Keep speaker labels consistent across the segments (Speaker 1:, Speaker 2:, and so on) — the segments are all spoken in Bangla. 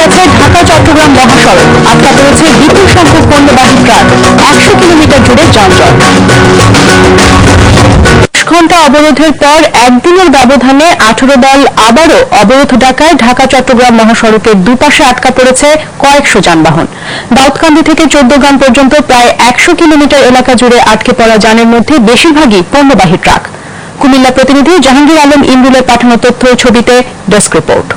Speaker 1: গেছে ঢাকা, চট্টগ্রাম, মহাসড়ক। আটকা পড়েছে বিপুল সংখ্যক পণ্যবাহী ট্রাক, একশো কিলোমিটার জুড়ে যানজট। ঘণ্টা অবরোধের পর একদিনের ব্যবধানে আঠারো দল আবারও অবরোধ ডাকায় ঢাকা, চট্টগ্রাম মহাসড়কের দুপাশে আটকা পড়েছে কয়েকশো যানবাহন। দাউদকান্দি থেকে চোদ্দগ্রাম পর্যন্ত প্রায় একশো কিলোমিটার এলাকা জুড়ে আটকে পড়া যানের মধ্যে বেশিরভাগই পণ্যবাহী ট্রাক। কুমিল্লা প্রতিনিধি জাহাঙ্গীর আলম ইমরুলের পাঠানো তথ্য ছবিতে ডেস্ক রিপোর্ট।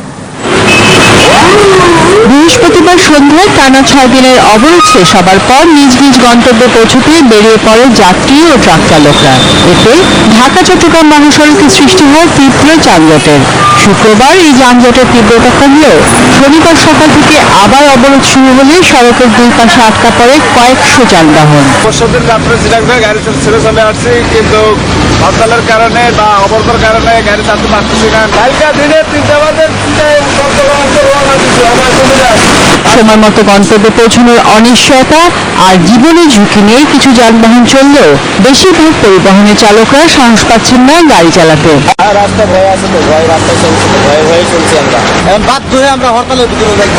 Speaker 1: বৃহস্পতিবার সন্ধ্যায় টানা ছয় দিনের অবরোধ শেষ হবার পর নিজ নিজ গন্তব্যে পৌঁছতে বেরিয়ে পড়ে যাত্রী ও ট্রাক চালকরা। এতে ঢাকা চট্টগ্রাম মহাসড়কে সৃষ্টি হয় তীব্র যানজটের। শুক্রবার এই যানজটের তীব্রতা কমলেও শনিবার সকাল থেকে আবার অবরোধ শুরু হলে সড়কের দুই পাশে আটকা পড়ে কয়েকশো যানবাহন।
Speaker 2: পরশুদিন রাত্রে চিরাগবে গাড়ি ছেড়ে চলে আসছি কিন্তু হরতালের কারণে বা অবরোধের কারণে গাড়ি চালাতে পারতেছি না। কালকে দিনে তিনটা বাজে তিনটায় চট্টগ্রাম থেকে রওনা দিচ্ছি, আমার সুবিধা।
Speaker 1: সময় মতো গন্তব্যে পৌঁছানোর অনিশ্চয়তা আর জীবনের ঝুঁকি নিয়ে কিছু যানবাহন চললেও বেশিরভাগ পরিবহনের চালকরা সাহস পাচ্ছেন না গাড়ি চালাতে।
Speaker 2: রাস্তা ভয় আছে তো ভয় রাস্তা চলছে তো ভয়ে ভয়ে চলছি আমরা। বাধ্য হয়ে আমরা হরতালের ভিতরে যাই।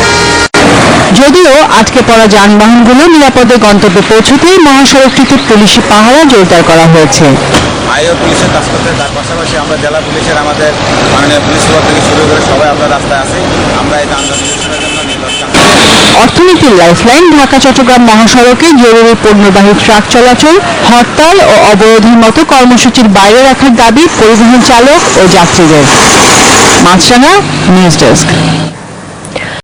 Speaker 1: যদিও আটকে পড়া যানবাহনগুলো নিরাপদে গন্তব্যে পৌঁছতেই মহাসড়কটিতে পুলিশি পাহারা জোরদার করা হয়েছে।
Speaker 2: আইও পুলিশের কাজ করতে তার পাশাপাশি আমরা জেলা পুলিশের আমাদের মাননীয় পুলিশ সুপার থেকে শুরু করে সবাই আমরা রাস্তায় আছি। আমরা এই নির্লজ্জ
Speaker 1: অর্থনীতির লাইফলাইন ঢাকা, চট্টগ্রাম মহাসড়কে জরুরি পণ্যবাহী ট্রাক চলাচল, হরতাল ও অবরোধের মতো কর্মসূচির বাইরে রাখার দাবি পরিবহন চালক ও যাত্রীদের। Maasranga, news desk.